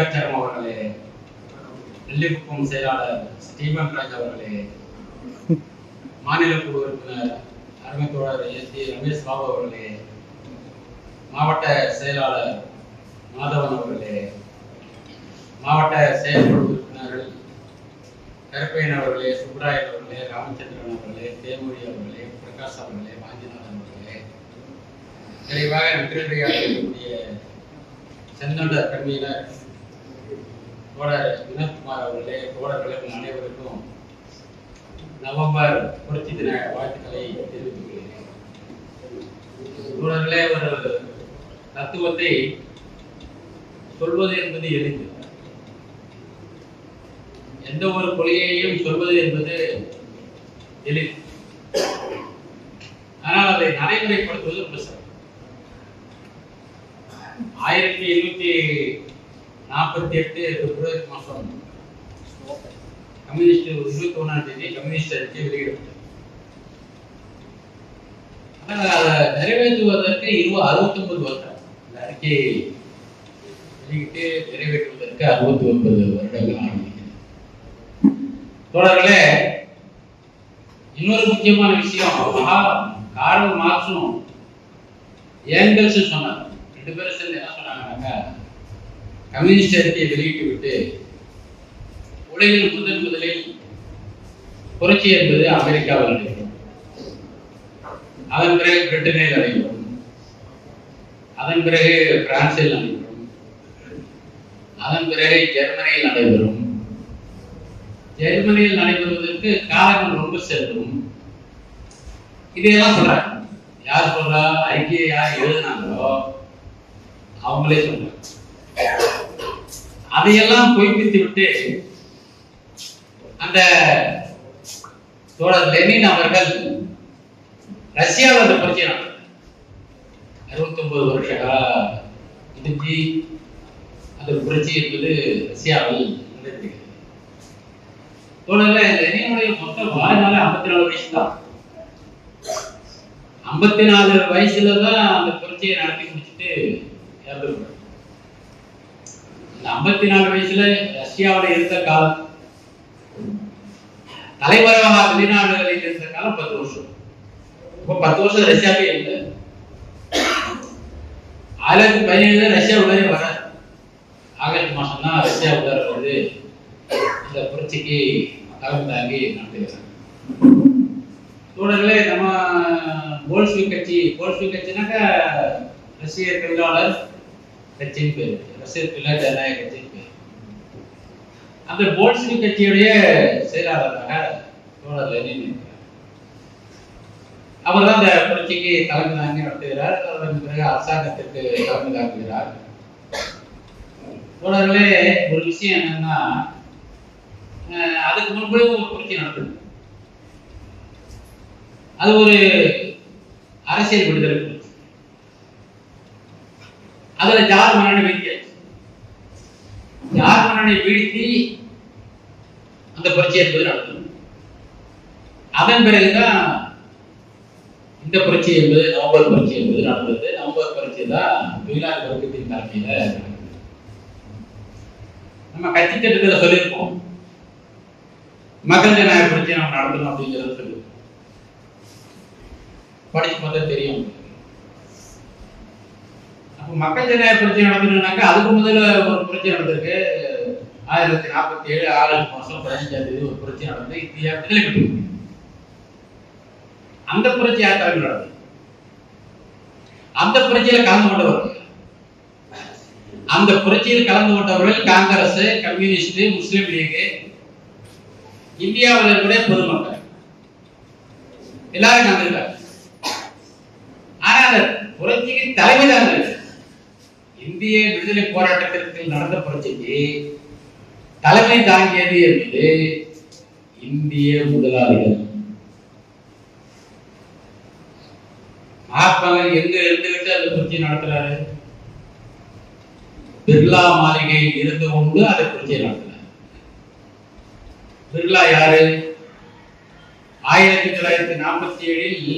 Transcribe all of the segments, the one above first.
பஞ்சாட்சரம் அவர்களே நெல்லிக்குப்பம் செயலாளர் ஸ்டீபன் ராஜ் அவர்களே மாநில குழு உறுப்பினர் அருமை தோழர் எஸ் டி ரமேஷ் பாபு அவர்களே மாவட்ட செயலாளர் மாதவன் அவர்களே மாவட்ட செயற்குழு உறுப்பினர்கள் கருப்பையன் அவர்களே சுப்ராயன் அவர்களே ராமச்சந்திரன் அவர்களே தேமொழி அவர்களே பிரகாஷ் அவர்களே வாஞ்சிநாதன் அவர்களே விரைவாக இருக்கக்கூடிய செந்தொண்டர் கண்வீனர் தோழர் வினோத்குமார் அவர்களே தோழர்களுக்கும் அனைவருக்கும் நவம்பர் புரட்சி தின வாழ்த்துக்களை தெரிவித்துக் கொள்கிறேன். தோழர்களே ஒரு தத்துவத்தை சொல்வது என்பது எளிது. எந்த ஒரு கொள்கையையும் சொல்வது என்பது எளிது. ஆனால் அதை நடைமுறைப்படுத்துவது ரொம்ப சிரமம் ஆயிரத்தி எண்ணூத்தி நாற்பத்தி எட்டு பிப்ரவரி மாதம் கம்யூனிஸ்ட் இருபத்தி ஒன்றாம் தேதி கம்யூனிஸ்ட் அறிக்கை வெளியிடப்பட்டது. ஆனால் அதை நிறைவேற்றுவதற்கு இருபது அறுபத்தி ஒன்பது வருடம். இந்த அறிக்கையை வெளியிட்டு நிறைவேற்றுவதற்கு அறுபத்தி ஒன்பது வருடங்கள் ஆரம்பிக்கிறது. தோழர்களே இன்னொரு முக்கியமான விஷயம். மகா கார்ல் மார்க்ஸும் ஏங்கல்ஸும் சொன்னார். ரெண்டு பேரும் சேர்ந்து என்ன சொன்னாங்கன்னாக்கா கம்யூனிஸ்ட் அறிக்கையை வெளியிட்டு விட்டு உலகில் முதன் முதலில் புரட்சி என்பது அமெரிக்காவில் நடைபெறும் அதன் பிறகு பிரிட்டனில் நடைபெறும் அதன் பிறகு பிரான்சில் நடைபெறும் அதன் பிறகு ஜெர்மனியில் நடைபெறும். ஜெர்மனியில் நடைபெறுவதற்கு காரணம் ரொம்ப செல்லும். இதையெல்லாம் சொல்றாங்க. யார் சொல்றா? அறிக்கையை யார் எழுதினாங்களோ? அவங்களே சொல்றாங்க. அதையெல்லாம் பொய்ப்பித்து விட்டு அந்த தோழர் லெனின் அவர்கள் ரஷ்யாவில் அந்த புரட்சியை அறுபத்தி ஒன்பது வருஷ இடிஞ்சி அந்த புரட்சி என்பது ரஷ்யாவில் நடைபெறுகிறது. தோழர்களே லெனினுடைய மொத்த வாழ்நாள ஐம்பத்தி நாலு வயசு தான். ஐம்பத்தி நாலு வயசுல தான் அந்த புரட்சியை நடத்தி முடிச்சுட்டு இறந்து இந்த ஐம்பத்தி நாலு வயசுல ரஷ்யாவில் இருந்த காலம். தலைவராக வெளிநாடுகளில் இருந்த காலம் பத்து வருஷம். இப்போ பத்து வருஷம் ரஷ்யாவே இல்லை. ஆயிரத்தி பதினேழுல ரஷ்யா உள்ளே வர ஆகஸ்ட் மாசம் தான் ரஷ்யா உள்ளார வந்து இந்த புரட்சிக்கு தலைமை தாங்கி நடத்துகிறாங்க தோழர்களே நம்ம போல்ஸ்வி கட்சி போல்ஸ்வி கட்சினாக்கா ரஷ்ய தொழிலாளர் கட்சின்னு பேர். ரஷ்ய ஜனநாயக கட்சின்னு பேர். அந்த போல்ஸ்விக் கட்சியுடைய செயலாளராக தோழர் லெனின் அவர் தான் அந்த புரட்சிக்கு தலைமை தாங்கி நடத்துகிறார். அதன் பிறகு அரசாங்கத்திற்கு தலைமை தாங்குகிறார் தோழர்களே ஒரு விஷயம் என்னன்னா அஹ் அதுக்கு முன்பு ஒரு புரட்சி நடந்தது அது ஒரு அரசியல் விடுதலை. அதுல ஜார் மன்னனை வீழ்த்தியாச்சு ஜார் மன்னனை வீழ்த்தி அந்த புரட்சி என்பது நடந்தது அதன் பிறகுதான் இந்த புரட்சி என்பது நவம்பர் புரட்சி என்பது நடந்தது. நவம்பர் புரட்சி தான் தொழிலாளர் வர்க்கத்தின் தலைமையில நம்ம கட்சி திட்டத்தில் சொல்லியிருப்போம். மக்கள் ஜனநாயக புரட்சி நம்ம நடத்தணும் அப்படிங்கிறத சொல்லியிருக்கோம் படிச்சு பார்த்தா தெரியும். மக்கள் ஜனநாயக புரட்சி நடத்தணும்னாக்கா அதுக்கு முதல்ல ஒரு புரட்சி நடந்திருக்கு. ஆயிரத்தி நாற்பத்தி ஏழு ஆகஸ்ட் மாசம் பதினஞ்சாம் தேதி ஒரு புரட்சி நடந்து இந்தியா விடுதலை பெற்று அந்த புரட்சி யார் தலைமை நடந்தது? அந்த புரட்சியில கலந்து கொண்டவர்கள். அந்த புரட்சியில் கலந்து கொண்டவர்கள் காங்கிரஸ் கம்யூனிஸ்ட் முஸ்லிம் லீக் இந்தியாவில் இருக்கிற பொதுமக்கள். எல்லாரும் கலந்துட்டாங்க ஆனா அந்த புரட்சிக்கு தலைமை தான் இந்திய விடுதலை போராட்டத்திற்கு நடந்த பிரச்சனை தலைமை தாங்கியது என்பது இந்திய முதலாளிகள். மகாத்மாவில் எங்க இருந்துகிட்டு அந்த புரட்சி நடத்துறாரு? பிர்லா மாளிகையில் இருந்து கொண்டு அதை பிரச்சனை நடத்துறாரு. பிர்லா யாரு? ஆயிரத்தி தொள்ளாயிரத்தி நாற்பத்தி ஏழில்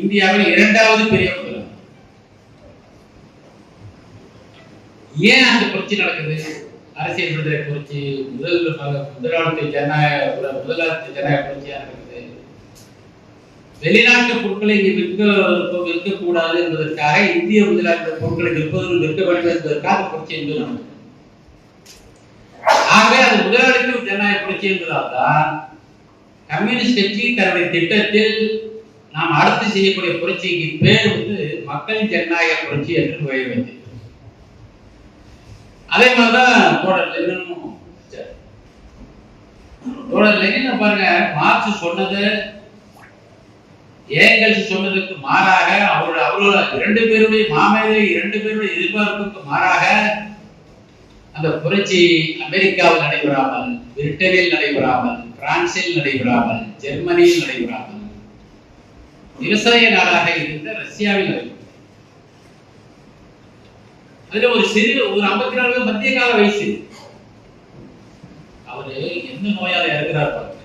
இந்தியாவில் இரண்டாவது பெரிய முதலாளி ஏன் அந்த புரட்சி நடக்குது? அரசியல் விடுதலை புரட்சி முதல் முதலாளித்து ஜனநாயக முதலாளித்து ஜனநாயக புரட்சியா நடக்குது? வெளிநாட்டு பொருட்களை இங்கு விற்க விற்கக்கூடாது என்பதற்காக இந்திய முதலாளித்த பொருட்களை விற்பது விற்க வேண்டும் என்பதற்காக புரட்சி என்பது நடந்தது. ஆகவே அது முதலாளித்துவ ஜனநாயக புரட்சி என்பதால் தான் கம்யூனிஸ்ட் கட்சி தன்னுடைய திட்டத்தில் நாம் அடுத்து செய்யக்கூடிய புரட்சிக்கு பேர் வந்து மக்கள் ஜனநாயக புரட்சி என்று பெயர் வைத்தது. அதே மாதிரிதான் தோழர் லெனினும் தோழர் லெனின் பாருங்க மார்க்ஸ் சொன்னது ஏங்கல்ஸ் சொன்னதுக்கு மாறாக அவரோட அவரோட இரண்டு பேருடைய மாமேதை இரண்டு பேருடைய எதிர்பார்ப்புக்கு மாறாக அந்த புரட்சி அமெரிக்காவில் நடைபெறாமல் பிரிட்டனில் நடைபெறாமல் பிரான்சில் நடைபெறாமல் ஜெர்மனியில் நடைபெறாமல் விவசாய நாடாக இருந்த ரஷ்யாவில் நடைபெறும் அதுல ஒரு சிறு ஒரு ஐம்பத்தி நாலு மத்திய கால வயசு. அவரு என்ன நோயால இறங்குறார் பாருங்க.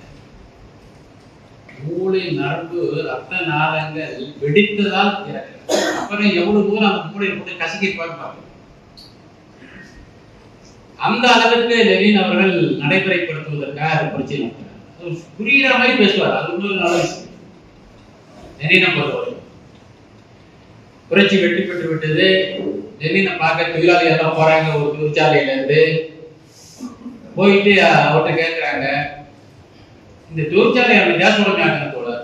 மூளை நரம்பு ரத்த நாளங்கள் வெடித்ததால் இறக்குறார். அப்புறம் எவ்வளவு தூரம் அந்த மூளை போட்டு கசக்கி பார்ப்பாங்க அந்த அளவுக்கு லெனின் அவர்கள் நடைமுறைப்படுத்துவதற்காக பிரச்சனை புரியுற மாதிரி பேசுவார். அது இன்னொரு நல்ல விஷயம். லெனினை பொறுத்தவரை. புரட்சி வெற்றி பெற்று விட்டது. டெல்லியில பார்க்க தொழிலாளி எல்லாம் போறாங்க ஒரு தொழிற்சாலையில இருந்து. போயிட்டு அவர்கிட்ட கேட்கிறாங்க இந்த தொழிற்சாலை அப்படி தேச உடமையாக்கணும் தோழர்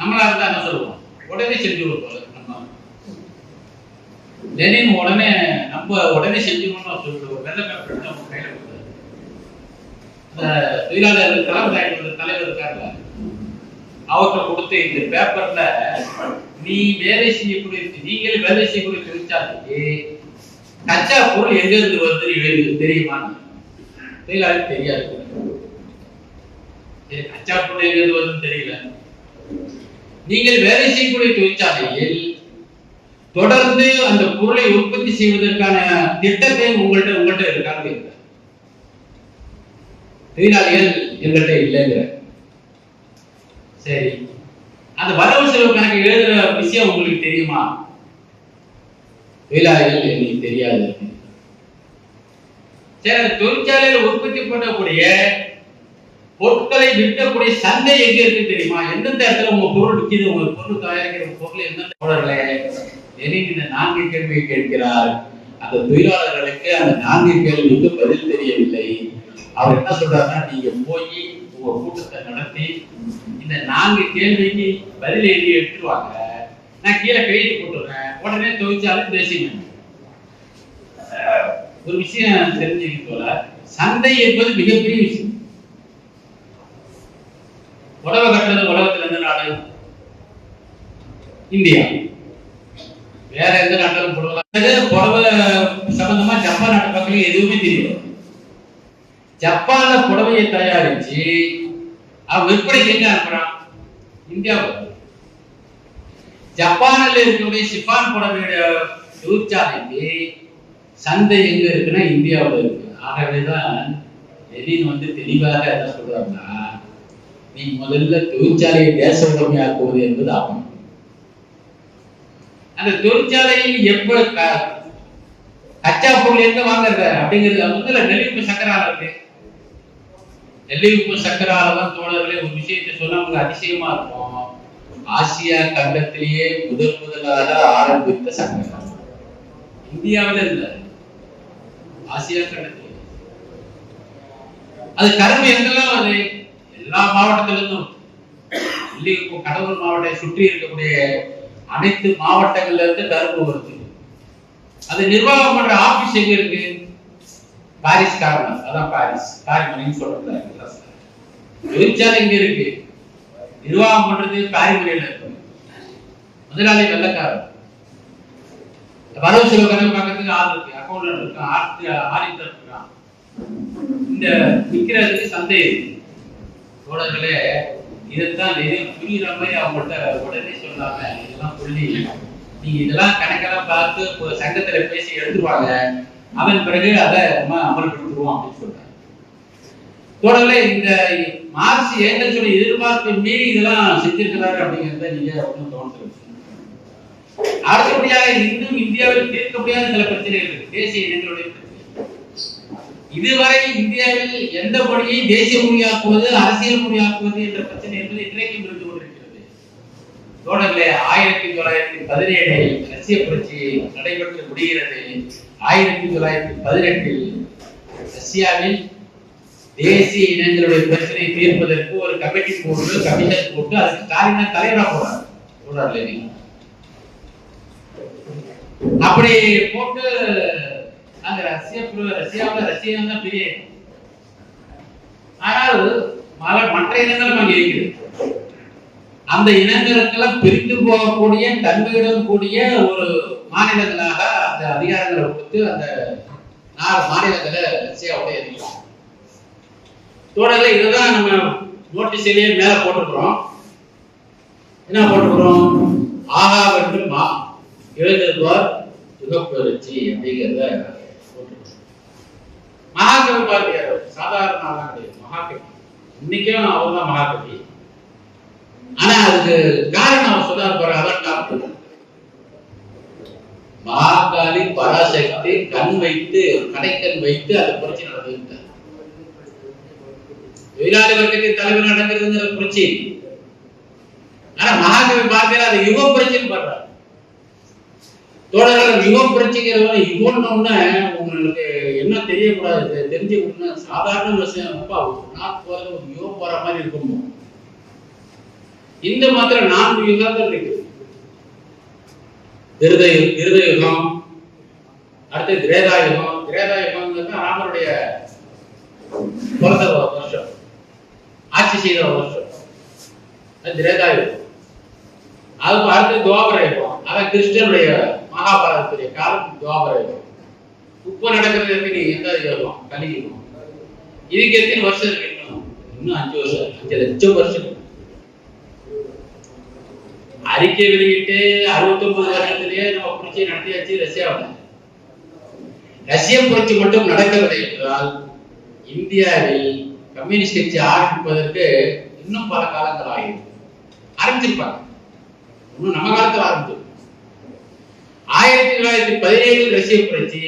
நம்மளா இருந்தா என்ன சொல்லுவோம்? உடனே செஞ்சுருவோம் போல நம்ம. லெனின் உடனே நம்ம உடனே செஞ்சுக்கணும்னு சொல்லிட்டு வெள்ள பேப்பர் எடுத்து கையில கொடுத்தாரு. தொழிலாளர்கள் தலைவர் இருக்காருல்ல. அவர்கிட்ட கொடுத்த இந்த பேப்பர்ல நீ வேலை செய்யக்கூடிய நீங்கள் வேலை செய்யக்கூடிய தொழிற்சாலைக்கு கச்சா பொருள் எங்க இருந்து வருது எழுது தெரியுமான்னு தொழிலாளி தெரியாது கச்சா பொருள் எங்க இருந்து வருதுன்னு தெரியல. நீங்கள் வேலை செய்யக்கூடிய தொழிற்சாலையில் தொடர்ந்து அந்த பொருளை உற்பத்தி செய்வதற்கான திட்டத்தை உங்கள்ட்ட உங்கள்ட்ட இருக்கான்னு தெரியல தொழிலாளிகள் எங்கள்கிட்ட இல்லைங்கிற சரி. அந்த வரவு செலவு கணக்கு எழுதுற விஷயம் உங்களுக்கு தெரியுமா? தொழிலாளிகள் எனக்கு தெரியாது. சரி அந்த தொழிற்சாலையில உற்பத்தி பண்ணக்கூடிய பொருட்களை விற்கக்கூடிய சந்தை எங்க இருக்கு தெரியுமா? எந்தெந்த இடத்துல உங்க பொருள் விற்கிது உங்க பொருள் தயாரிக்கிற பொருள் எந்தெந்த தோழர்களே? எனக்கு இந்த நான்கு கேள்வியை கேட்கிறார்? அந்த தொழிலாளர்களுக்கு அந்த நான்கு கேள்விக்கு பதில் தெரியவில்லை. அவர் என்ன சொல்றாருன்னா நீங்க போய் உங்க கூட்டத்தை நடத்தி இந்த நான்கு கேள்விக்கு பதில் எழுதி எடுத்துருவாங்க. நான் கீழே கையெழுத்து போட்டுறேன். உடனே தொழிற்சாலை தேசியம் ஒரு விஷயம் தெரிஞ்சுக்க போல சந்தை என்பது மிகப்பெரிய விஷயம். உடவை கட்டுறது உலகத்துல எந்த நாடு? இந்தியா. வேற எந்த நாட்டிலும் புடவை புடவை சம்பந்தமா ஜப்பான் நாட்டு மக்களுக்கு எதுவுமே தெரியாது. ஜப்பான்ல புடவையை தயாரிச்சு அவன் விற்பனை செஞ்சு அனுப்புறான்? இந்தியாவுக்கு. ஜப்பானில் இருக்கக்கூடிய சிப்பான் புடவையுடைய தொழிற்சாலைக்கு சந்தை எங்க இருக்குன்னா இந்தியாவுல இருக்கு. ஆகவேதான் லெனின் வந்து தெளிவாக என்ன சொல்றாருன்னா நீ முதல்ல தொழிற்சாலையை தேச உடமையாக்குவது என்பது ஆகும். அந்த தொழிற்சாலையில் எப்படி கச்சா பொருள் எங்க வாங்குறது அப்படிங்கிறது முதல்ல நெல்லிப்பு சக்கரால இருக்கு. நெல்லிப்பு சக்கரால தான் தோழர்களே ஒரு விஷயத்தை சொன்னா உங்களுக்கு அதிசயமா இருக்கும். ஆசியா கண்டத்திலேயே முதல் முதலாக ஆரம்பித்த சக்கரம் இந்தியாவில இல்ல. ஆசியா கண்டத்திலே. அது கரும்பு எங்கெல்லாம் வருது எல்லா மாவட்டத்திலிருந்தும். உப்பு கடலூர் மாவட்டத்தை சுற்றி இருக்கக்கூடிய அனைத்து மாவட்டங்கள்ல இருந்து கரும்பு வருது. அது நிர்வாகம் பண்ற ஆபீஸ் எங்க இருக்கு? பாரிஸ் காரணம். அதான் பாரிஸ். காரிமணின்னு சொல்றாங்க தொழிற்சாலை இங்க இருக்கு? நிர்வாகம் பண்றது காரிமணியில இருக்கு. முதலாளி வெள்ளக்காரன். வரவு செலவு கணக்கு பக்கத்துக்கு ஆள் இருக்கு. அக்கௌண்ட் இருக்கு ஆடிட்டர் இருக்கான். இந்த விற்கிறதுக்கு சந்தை இருக்கு தோழர்களே இதைத்தான் லெனின் புரியுற மாதிரி அவங்கள்ட்ட உடனே சொல்லாம இதெல்லாம் சொல்லி நீங்க இதெல்லாம் கணக்கெல்லாம் பார்த்து சங்கத்துல பேசி எடுத்துருவாங்க. அவன் பிறகு அதை நம்ம அமல்படுத்துவோம் அப்படின்னு சொல்றாங்க தோழர்களே இந்த மார்க்ஸ் ஏங்கல் சொல்லி எதிர்பார்ப்பை மீறி இதெல்லாம் செஞ்சிருக்கிறாரு அப்படிங்கிறத நீங்க ஒன்றும் தோணுது அடுத்தபடியாக இன்னும் இந்தியாவில் தீர்க்க முடியாத சில பிரச்சனைகள் இருக்கு. தேசிய இனங்களுடைய இதுவரை இந்தியாவில் எந்த மொழியை தேசிய மொழியாக்குவது அரசியல் மொழியாக்குவது என்ற பிரச்சனை என்பது இன்றைக்கும் இருந்து கொண்டிருக்கிறது. தொடர்ல ஆயிரத்தி தொள்ளாயிரத்தி பதினேழில் ரஷ்ய புரட்சி நடைபெற்று முடிகிறது. ஆயிரத்தி தொள்ளாயிரத்தி பதினெட்டில் ரஷ்யாவில் தேசிய இனங்களுடைய பிரச்சனை தீர்ப்பதற்கு ஒரு கமிட்டி போட்டு கமிஷன் போட்டு அதுக்கு ஸ்டாலின் தலைவராக தலைவரா போறார். போறார் லெனின் அப்படி போட்டு அங்க ரஷ்ய ரஷ்யாவில் ரஷ்யா தான் பெரிய ஆனால் மல- மற்ற இனங்களும் அங்கே இருக்கிறது அந்த இனங்களுக்கெல்லாம் பிரிந்து போகக்கூடிய தன்மையுடன் கூடிய ஒரு மாநிலங்களாக அந்த அதிகாரங்களை கொடுத்து அந்த நாலு மாநிலங்களை ரஷ்யாவுடைய அதிகம் தோழர்களே இதுதான் நம்ம நோட்டீஸ்லயே மேல போட்டிருக்கிறோம். என்ன போட்டிருக்கிறோம்? ஆகா வென்று மா. எழுதுவார் யுகப்பெருச்சி அப்படிங்கிறத போட்டிருக்கிறோம். மகாகவி பாரதியார் சாதாரண ஆளாம் கிடையாது. மகாகவி. இன்னைக்கும் அவர் தான் மகாகவி. ஆனா அதுக்கு காரணம் அவர் சொன்னார் பாரு அதான் டாக்டர் மகாகாலி பராசக்தி கண் வைத்து கடைக்கண் வைத்து அதை புரட்சி நடந்துவிட்டார் தொழிலாளி வர்க்கத்தின் தலைவர் நடக்கிறதுங்கிற புரட்சி. ஆனா மகாகவி பாரதியார் அது யுக புரட்சின்னு பாடுறார். தோழர்கள் யுக புரட்சிங்கிறவங்க யுகம்னு உங்களுக்கு என்ன தெரியக்கூடாது தெரிஞ்சு ஒண்ணு சாதாரண விஷயம் அப்பா நான் போறது ஒரு போற மாதிரி இருக்கும்? இந்த மாத்திரம் நான்கு யுகங்கள் இருக்கு. திருத யு- அடுத்து திரேதாயுகம் திரேதாயுகம்ங்கிறது ராமருடைய பிறந்த வருஷம். ஆட்சி செய்த வருஷம். அது அதுக்கு அடுத்து துவாபர யுகம் அதான் கிருஷ்ணனுடைய மகாபாரதத்துடைய காலம் துவாபர யுகம் இப்ப நடக்கிறது எப்படி? நீ எந்த யுகம்? கலி யுகம் இதுக்கு எத்தனை வருஷம் இருக்கு? இன்னும் இன்னும் அஞ்சு வருஷம் அஞ்சு லட்சம் வருஷம் இருக்கு. அறிக்கை வெளியிட்டு அறுபத்தி ஒன்பது நம்ம புரட்சியை நடத்தியாச்சு ரஷ்யாவில் ரஷ்ய புரட்சி மட்டும் நடக்கவில்லை என்றால் இந்தியாவில் கம்யூனிஸ்ட் கட்சி ஆரம்பிப்பதற்கு இன்னும் பல காலங்கள் ஆகிடும் ஆரம்பிச்சிருப்பாங்க. இன்னும் நம்ம காலத்தில் ஆரம்பிச்சிருக்கும் ஆயிரத்தி தொள்ளாயிரத்தி பதினேழில் ரஷ்ய புரட்சி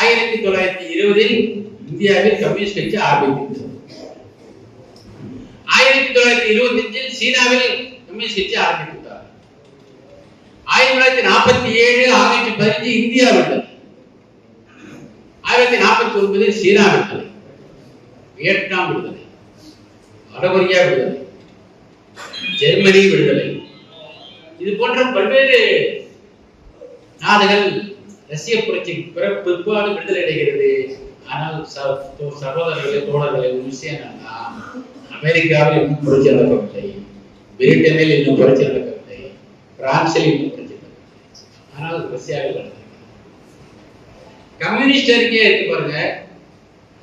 ஆயிரத்தி தொள்ளாயிரத்தி இருபதில் இந்தியாவில் கம்யூனிஸ்ட் கட்சி ஆரம்பித்தது. ஆயிரத்தி தொள்ளாயிரத்தி இருபத்தி அஞ்சில் சீனாவில் கம்யூனிஸ்ட் கட்சி ஆரம்பித்தது. ஆயிரத்தி தொள்ளாயிரத்தி நாற்பத்தி ஏழு ஆகஸ்ட் பதினஞ்சு இந்தியா விட்டது. ஆயிரத்தி நாற்பத்தி ஒன்பது சீனா விடுதலை வியட்நாம் விடுதலை. வடகொரியா விடுதலை. ஜெர்மனி விடுதலை. இது போன்ற பல்வேறு நாடுகள் ரஷ்ய புரட்சி பிற்பாடு விடுதலை அடைகிறது. ஆனால் சகோதரர்களே தோழர்களே ஒரு விஷயம் என்னன்னா அமெரிக்காவில் இன்னும் புரட்சி நடக்கவில்லை. பிரிட்டனில் இன்னும் புரட்சி நடக்கவில்லை. பிரான்சில் இன்னும் ஆனால் ரஷ்யாவில் கம்யூனிஸ்ட் அறிக்கையே இருக்கு பாருங்க.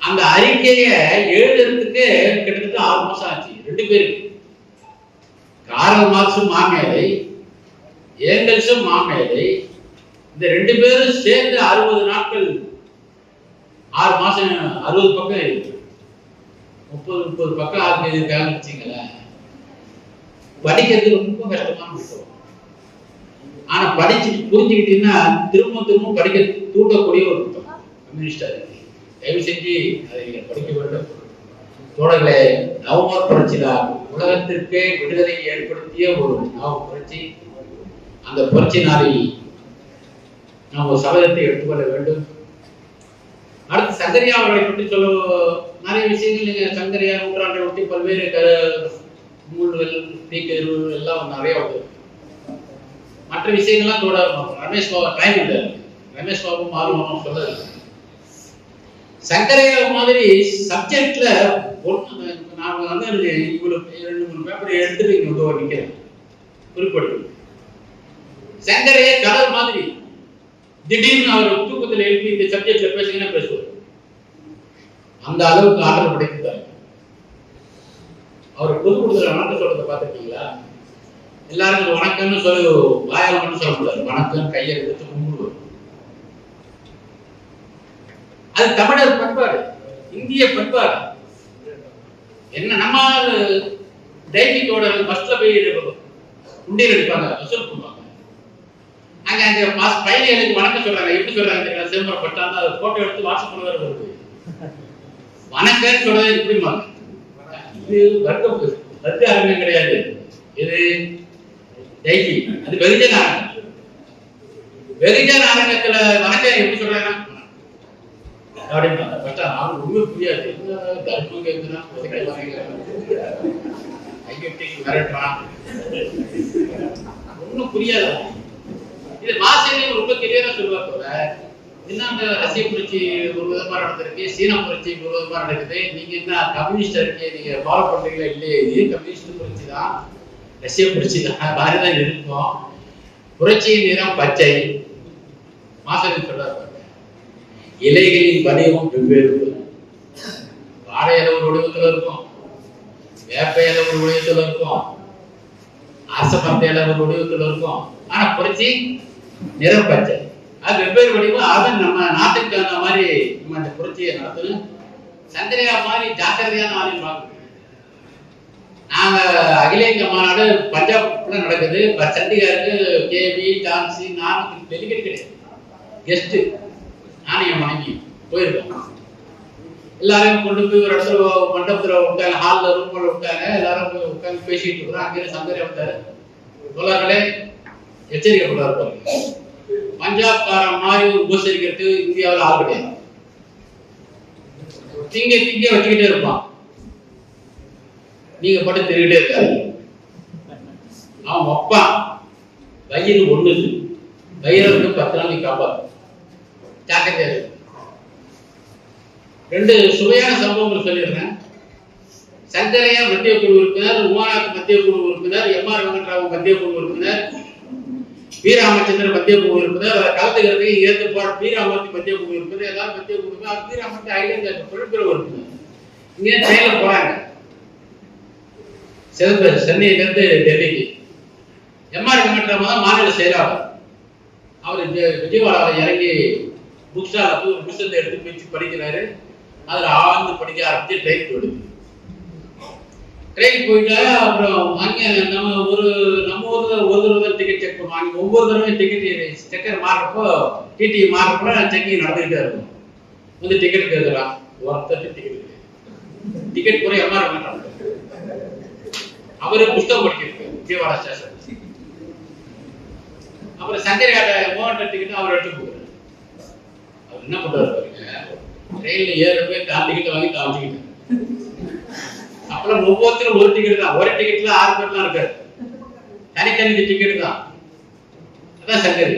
அந்த அறிக்கையை எழுதுறதுக்கு கிட்டத்தட்ட ஆறு மாசம் ஆச்சு. ரெண்டு பேருக்கு. காரல் மார்க்ஸும் மாமேதை ஏங்கல்ஸும் மாமேதை. இந்த ரெண்டு பேரும் சேர்ந்து அறுபது நாட்கள் ஆறு மாசம் அறுபது பக்கம் இருக்கு முப்பது முப்பது பக்கம் ஆறு எழுதியிருக்காங்கன்னு வச்சுங்களேன் படிக்கிறது ரொம்ப கஷ்டமான விஷயம். ஆனா படிச்சு புரிஞ்சுக்கிட்டீங்கன்னா திரும்ப திரும்ப படிக்க தூண்டக்கூடிய ஒரு புத்தகம். கம்யூனிஸ்டா அறிக்கை தயவு செஞ்சு அதை படிக்க வேண்டும். தோழர்களே நவம்பர் புரட்சி தான் உலகத்திற்கே விடுதலை ஏற்படுத்திய ஒரு நவ புரட்சி. அந்த புரட்சி நாளில் நாம் ஒரு சபதத்தை எடுத்துக்கொள்ள வேண்டும். அடுத்து சங்கரியா அவர்களை பற்றி சொல்ல. நிறைய விஷயங்கள் நீங்க சங்கரியா நூற்றாண்டை ஒட்டி பல்வேறு நூல்கள் தீக்கரு எல்லாம் நிறைய வந்து மற்ற விஷயங்கள்லாம் தோட ரமேஷ் பாபா டைம் இல்லை ரமேஷ் பாபு மாறுவோம் சொல்ல சங்கரையா மாதிரி சப்ஜெக்ட்ல ஒன்று நான் வந்து இவ்வளவு ரெண்டு மூணு பேப்பர் எடுத்துட்டு இங்க வந்து நிக்கிறேன். குறிப்பிடுது. சங்கரையா கடல் மாதிரி திடீர்னு அவர் தூக்கத்தில் எழுப்பி இந்த சப்ஜெக்ட்ல பேசுங்கன்னா பேசுவார். அந்த அளவுக்கு ஆற்றல் படைத்தார் அவர் பொது கொடுத்துல வணக்கம் சொல்றதை பார்த்துருக்கீங்களா? எல்லாரும் வணக்கம்னு சொல்லி வாயால் மட்டும் சொல்ல வணக்கம் கையை எடுத்து கும்பிடுவார் அது தமிழர் பண்பாடு இந்திய பண்பாடு. என்ன நம்ம டைமிங்கோட பஸ்ல போய் உண்டியல் எடுப்பாங்க வசூல் பண்ணுவாங்க. அங்க அங்க பாஸ் பயணிகளுக்கு வணக்கம் சொல்றாங்க. எப்படி சொல்றாங்க தெரியல. சிதம்பரம் பட்டாந்து அதை போட்டோ எடுத்து வாட்ஸ்அப் பண்ணுவார் வருது வணக்கம் சொல்றது எப்படிமா இது வர்க்கம் வர்க்க கிடையாது. இது டைகி அது வெகுஜன அரங்கம் வெகுஜன அரங்கத்துல வணக்கம் எப்படி சொல்றாங்க? அப்படின்னு ஃபர்ஸ்ட் அவனுக்கு உண்மை புரியாது. என்ன தர்மம் கேட்குறான் புதைக்க மிரட்டுறான் ஒன்றும் புரியாது. இது மாசேனியன் ரொம்ப கிளியரா சொல்லுவார் போல. என்ன அந்த ரஷ்ய புரட்சி ஒரு விதமா நடந்திருக்கு? சீன புரட்சி ஒரு விதமா நடக்குது? நீங்க என்ன கம்யூனிஸ்டா இருக்கீங்க? நீங்க ஃபாலோ பண்றீங்களா இல்லையே? இது கம்யூனிஸ்ட் புரட்சி தான்? ரஷ்ய புரட்சி தான் தான் இருக்கும் புரட்சி நிறம் பச்சை. மாசேனியன் சொல்றாரு இலைகளின் வடிவம் வெவ்வேறு வாழை இலை ஒரு வடிவத்துல இருக்கும். வேப்ப இலை ஒரு வடிவத்துல இருக்கும். அரசமரத்த இலை ஒரு வடிவத்துல இருக்கும். ஆனா புரட்சி நிறப்பச்சை அது வெவ்வேறு வடிவம். அதன் நம்ம நாட்டுக்கு தகுந்த மாதிரி நம்ம இந்த புரட்சியை நடத்தணும். சந்திரியா மாதிரி ஜாக்கிரதையான ஆளும் பார்க்கணும். நாங்க அகில இந்திய மாநாடு பஞ்சாப்ல நடக்குது. ப- சண்டிகருக்கு கேவி ஜான்சி நான் டெலிகேட் கிடையாது. கெஸ்ட் நானும் என் மனைவி போயிருக்கோம். எல்லாரையும் கொண்டு போய் ஒரு இடத்துல மண்டபத்தில் விட்டாங்க ஹாலில் ரூம்ல விட்டாங்க எல்லாரும் போய் உட்காந்து பேசிட்டு இருக்கிறோம். அங்கே சந்தேகம் வந்தாரு தோழர்களே எச்சரிக்கை இருப்பாங்க பஞ்சாப்காரன் மாதிரி உபசரிக்கிறது இந்தியாவில் ஆள் கிடையாது. திங்க திங்க வச்சுக்கிட்டே இருப்பான். நீங்க மட்டும் திருகிட்டே இருக்காரு. அவன் அப்பா வயிறு ஒண்ணுது. வயிறு வந்து பத்து நாளைக்கு காப்பாத்து. ஜாக்கிரதையா ரெண்டு சுவையான சம்பவங்கள் சொல்லிடுறேன் சங்கரையா மத்திய குழு உறுப்பினர் உமாநாத் மத்திய குழு உறுப்பினர் எம் ஆர் வெங்கட்ராவ் மத்திய குழு உறுப்பினர் வீராமச்சந்திரன் மத்திய குழு உறுப்பினர் அதை கலந்துக்கிறதுக்கு ஏற்று போற வீராமூர்த்தி மத்திய குழு உறுப்பினர் எல்லாரும் மத்திய குழு உறுப்பினர் அது வீராமூர்த்தி ஐலண்ட் தொழில்துறை உறுப்பினர். இங்கே செயல போறாங்க? சிறந்த சென்னையில இருந்து டெல்லிக்கு. எம்ஆர் வெங்கட்ராம தான் மாநில செயலாளர். அவர் விஜயவாடாவில் இறங்கி புக் ஸ்டாலில் போய் ஒரு புத்தகத்தை எடுத்து பிரிச்சு படிக்கிறாரு. அதில் ஆழ்ந்து படிக்க ஆரம்பித்து ட்ரெயின் போயிடுது ட்ரெயின் போயிட்டா அப்புறம் அங்கே நம்ம ஒரு நம்ம ஊரில் ஒரு தடவை டிக்கெட் செக் பண்ணுவோம். ஒவ்வொரு தடவையும் டிக்கெட் செக்கர் மாறுறப்போ டிடி மாறுறப்போ செக்கிங் நடந்துகிட்டே இருக்கும். வந்து டிக்கெட் கேட்கலாம் ஒருத்தர் டிக்கெட் டிக்கெட் குறை எம்ஆர் வேண்டாம் அவரு புஸ்தகம் படிக்கிறாரு விஜயவாடா ஸ்டேஷன் அப்புறம் சங்கரியாட்ட மோகன் டிக்கெட் அவர் எடுத்து போகிறார் அவர் என்ன பண்றாரு பாருங்க ட்ரெயின்ல ஏறப்பே தான் டிக்கெட் வாங்கி தான் வச்சுக்கிட்டார் அப்புறம் ஒவ்வொருத்தரும் ஒரு டிக்கெட் தான். ஒரே டிக்கெட்ல ஆறு பேர் தான் இருக்காரு. தனித்தனி டிக்கெட் தான். அதான் சங்கரி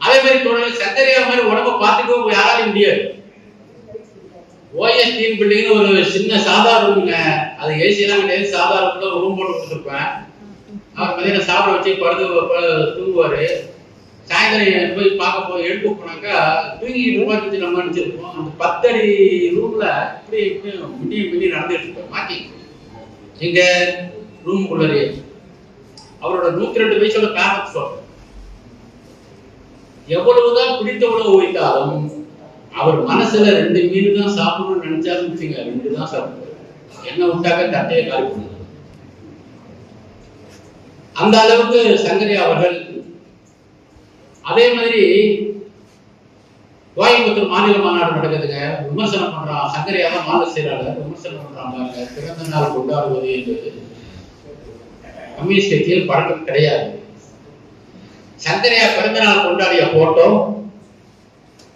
அதே மாதிரி தொடர்ந்து சங்கரியா மாதிரி உடம்ப பார்த்துக்கவும் யாராலையும் முடியாது. ஓஎஸ் டீம் பில்டிங்னு ஒரு சின்ன சாதா ரூமுங்க அது ஏசி எல்லாம் கிடையாது சாதா ரூம்ல ரூம் போட்டு கொடுத்துருப்பேன். அவர் மதியம் சாப்பிட வச்சு படுத்து தூங்குவார். சாயந்தரம் போய் பார்க்க போய் எழுப்பு போனாக்கா தூங்கிட்டு உட்காந்துட்டு நம்ம நினச்சிருப்போம். அந்த பத்தடி ரூம்ல இப்படி இப்படி மிடி மிடி நடந்துட்டு இருப்போம் மாட்டி எங்க ரூமுக்குள்ளே அவரோட நூத்தி ரெண்டு வயசோட காரணத்தை சொல்றேன் எவ்வளவுதான் பிடித்த உணவு அவர் மனசுல ரெண்டு மீன் தான் சாப்பிடணும்னு நினைச்சாலும் வச்சுங்க ரெண்டு தான் சாப்பிடுவார் என்ன விட்டாக்க தட்டையை காலி பண்ணுவார் அந்த அளவுக்கு சங்கரி அவர்கள். அதே மாதிரி கோயம்புத்தூர் மாநில மாநாடு நடக்குதுங்க விமர்சனம் பண்றான் சங்கரியா தான் மாநில செயலாளர் விமர்சனம் பண்றாங்க பிறந்த நாள் கொண்டாடுவது என்பது கம்யூனிஸ்ட் கட்சியில் பழக்கம் கிடையாது. சங்கரியா பிறந்த நாள் கொண்டாடிய போட்டோ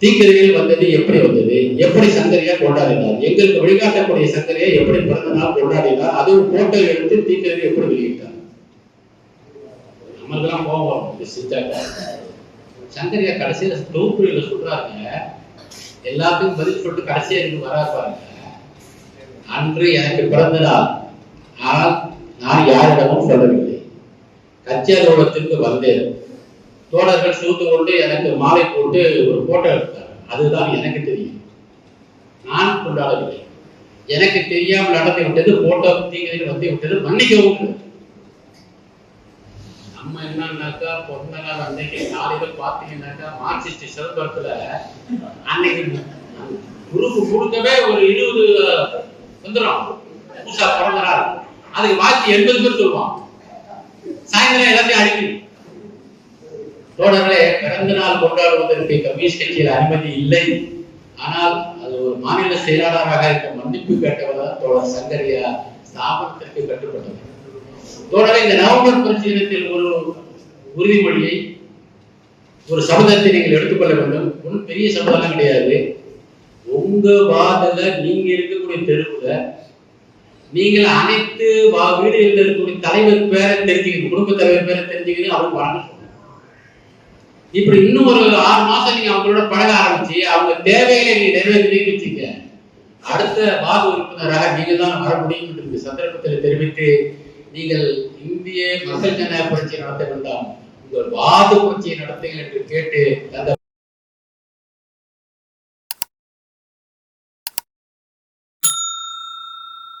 தீக்கரையில் வந்தது எப்படி வந்தது? எப்படி சங்கரியா கொண்டாடினார்? எங்களுக்கு வழிகாட்டக்கூடிய சங்கரியா எப்படி பிறந்த நாள் கொண்டாடினார்? அதுவும் போட்டோ எடுத்து தீக்கருவி எப்படி வெளியிட்டார்? நம்மளுக்கெல்லாம் கோபம் போவோம் சங்கரியா கடைசியில தொகுப்புரையில சொல்றாங்க எல்லாத்துக்கும் பதில் சொல்லிட்டு கடைசியா இருந்து வரா பாருங்க. அன்று எனக்கு பிறந்த நாள். ஆனால் நான் யாரிடமும் சொல்லவில்லை. கட்சி வந்தேன். தோழர்கள் சிவத்து கொண்டு எனக்கு மாலை போட்டு ஒரு போட்டோ எடுத்தார் அதுதான் எனக்கு தெரியும். நான் கொண்டாடவில்லை. எனக்கு தெரியாமல் நடத்தி விட்டது போட்டோ தீங்கு வந்து விட்டது மன்னிக்கவும். நம்ம என்னன்னாக்கா பொண்ண நாள் அன்னைக்கு காலையில பாத்தீங்கன்னாக்கா மார்க்சிஸ்ட் சிதம்பரத்துல அன்னைக்கு குரூப் கொடுக்கவே ஒரு இருபது வந்துடும் புதுசா பிறந்த நாள். அதுக்கு மாத்தி எண்பது பேர் சொல்லுவான் சாயந்தரம் எல்லாத்தையும் அடிக்கணும். தோழர்களே பிறந்த நாள் கொண்டாடுவதற்கு கம்யூனிஸ்ட் கட்சியில் அனுமதி இல்லை. ஆனால் அது ஒரு மாநில செயலாளராக இருக்க மன்னிப்பு கேட்டவர்தான் தோழர் சங்கரியா ஸ்தாபனத்திற்கு கட்டுப்பட்டவர். தோழரை இந்த நவம்பர் புரட்சி ஒரு உறுதிமொழியை ஒரு சபதத்தை நீங்கள் எடுத்துக்கொள்ள வேண்டும். ஒன்றும் பெரிய சபதம் கிடையாது. உங்க வார்டுல நீங்க இருக்கக்கூடிய தெருவுல நீங்கள் அனைத்து வா- வீடுகளில் இருக்கக்கூடிய தலைவர் பேரை தெரிஞ்சுக்கணும் குடும்ப தலைவர் பேரை தெரிஞ்சுக்கணும் அவர் வழங்க இப்படி இன்னும் ஒரு ஆறு மாசம் நீங்க அவங்களோட பழக ஆரம்பிச்சு அவங்க தேவைகளை நீங்க நிறைவேற்றி வச்சுக்க அடுத்த வார்டு உறுப்பினராக நீங்க தான் வர முடியும் என்று இந்த சந்தர்ப்பத்தில் தெரிவித்து நீங்கள் இந்திய மக்கள் ஜன புரட்சி நடத்த வேண்டாம் உங்கள் வாது புரட்சியை நடத்துங்கள் என்று கேட்டு அந்த